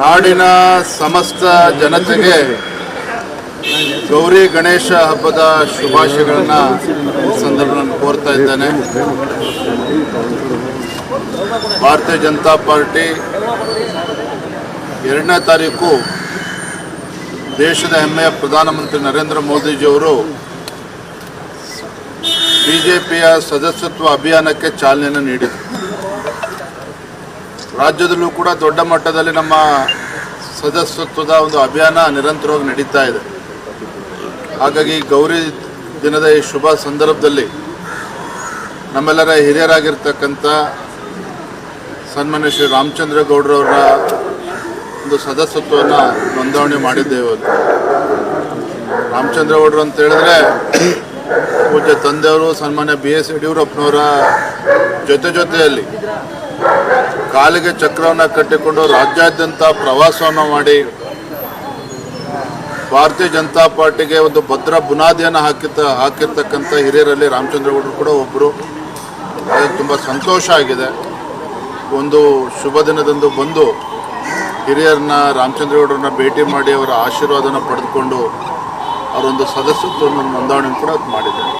ನಾಡಿನ ಸಮಸ್ತ ಜನತೆಗೆ ಗೌರಿ ಗಣೇಶ ಹಬ್ಬದ ಶುಭಾಶಯಗಳನ್ನು ಈ ಸಂದರ್ಭದಲ್ಲಿ ಕೋರ್ತಾ ಇದ್ದೇನೆ. ಭಾರತೀಯ ಜನತಾ ಪಾರ್ಟಿ ಎರಡನೇ ತಾರೀಕು ದೇಶದ ಹೆಮ್ಮೆಯ ಪ್ರಧಾನಮಂತ್ರಿ ನರೇಂದ್ರ ಮೋದಿಜಿಯವರು ಬಿಜೆಪಿಯ ಸದಸ್ಯತ್ವ ಅಭಿಯಾನಕ್ಕೆ ಚಾಲನೆಯನ್ನು ನೀಡಿದರು. ರಾಜ್ಯದಲ್ಲೂ ಕೂಡ ದೊಡ್ಡ ಮಟ್ಟದಲ್ಲಿ ನಮ್ಮ ಸದಸ್ಯತ್ವದ ಒಂದು ಅಭಿಯಾನ ನಿರಂತರವಾಗಿ ನಡೀತಾ ಇದೆ. ಹಾಗಾಗಿ ಗೌರಿ ದಿನದ ಈ ಶುಭ ಸಂದರ್ಭದಲ್ಲಿ ನಮ್ಮೆಲ್ಲರ ಹಿರಿಯರಾಗಿರ್ತಕ್ಕಂಥ ಸನ್ಮಾನ್ಯ ಶ್ರೀ ರಾಮಚಂದ್ರ ಗೌಡ್ರವರ ಒಂದು ಸದಸ್ಯತ್ವವನ್ನು ನೋಂದಣಿ ಮಾಡಿದ್ದೇವೆ ಇವತ್ತು. ರಾಮಚಂದ್ರ ಗೌಡ್ರು ಅಂತ ಹೇಳಿದ್ರೆ ಪೂಜ್ಯ ತಂದೆಯವರು, ಸನ್ಮಾನ್ಯ ಬಿ ಎಸ್ ಯಡಿಯೂರಪ್ಪನವರ ಜೊತೆ ಜೊತೆಯಲ್ಲಿ ಕಾಲಿಗೆ ಚಕ್ರವನ್ನು ಕಟ್ಟಿಕೊಂಡು ರಾಜ್ಯಾದ್ಯಂತ ಪ್ರವಾಸವನ್ನು ಮಾಡಿ ಭಾರತೀಯ ಜನತಾ ಪಾರ್ಟಿಗೆ ಒಂದು ಭದ್ರ ಬುನಾದಿಯನ್ನು ಹಾಕಿತ, ಹಾಕಿರ್ತಕ್ಕಂಥ ಹಿರಿಯರಲ್ಲಿ ರಾಮಚಂದ್ರಗೌಡರು ಕೂಡ ಒಬ್ಬರು ಅದಕ್ಕೆ ತುಂಬ ಸಂತೋಷ ಆಗಿದೆ. ಒಂದು ಶುಭ ದಿನದಂದು ಬಂದು ಹಿರಿಯರನ್ನ ರಾಮಚಂದ್ರಗೌಡರನ್ನ ಭೇಟಿ ಮಾಡಿ ಅವರ ಆಶೀರ್ವಾದನ ಪಡೆದುಕೊಂಡು ಅವರೊಂದು ಸದಸ್ಯತ್ವವನ್ನು ನೋಂದಣಿ ಕೂಡ ಮಾಡಿದ್ದಾರೆ.